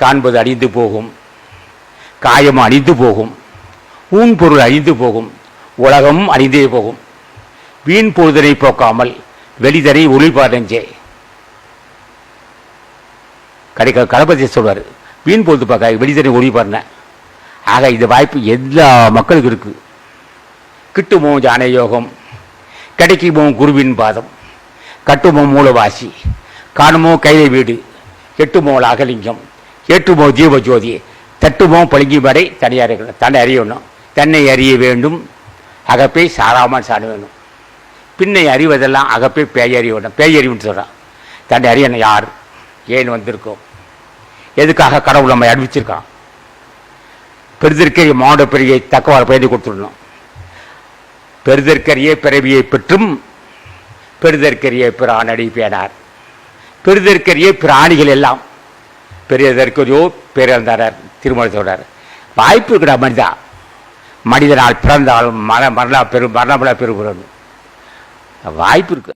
காண்பது அழிந்து போகும். காயம் அழிந்து போகும். ஊன் பொருள் அழிந்து போகும். உலகம் அழிந்தே போகும். வீண் பொழுதனை போக்காமல் வெளிதனை ஒளிபாடஞ்சே கடைக்க கணபதி சொல்வார் வீண் பொழுது பார்க்க வெளிதனை ஒளிபாடின ஆக இந்த வாய்ப்பு எல்லா மக்களுக்கும் இருக்கு. கிட்டுமோ ஜான யோகம் கிடைக்குமோ குருவின் பாதம் கட்டுமோ மூலவாசி காணுமோ கைலை வீடு எட்டுமோ அகலிங்கம் ஏற்றுமோ ஜீவஜோதி தட்டுமோ பழுங்கி வரை தனியார் தன்னை அறியணும். தன்னை அறிய வேண்டும். அகப்பை சாராமல் சாட வேணும் பின்னை அறிவதெல்லாம் அகப்பை பேயறிய பேய் பேயறிவுன்னு சொல்கிறான் தன்னை அறியணும் யார்? ஏன் வந்திருக்கோம்? எதுக்காக கடவுள் நம்ம அறிவிச்சிருக்கான் பெருதற்கரிய மாட பிறவியை தக்கவாறு பயந்து கொடுத்துடணும். பெருதற்கரிய பிறவியை பெற்றும் பெருதற்கரிய பிரானடி பேனார் பெருதற்கரிய பிராணிகள் எல்லாம் பெரியதற்கரியோ பேரந்தாரர் திருமண சொல்றார் வாய்ப்பு இருக்கிற மனிதா. மனிதனால் பிறந்தாலும் மர மரணா பெரு மரணமலா பெருகிறோம். வாய்ப்பு இருக்கு.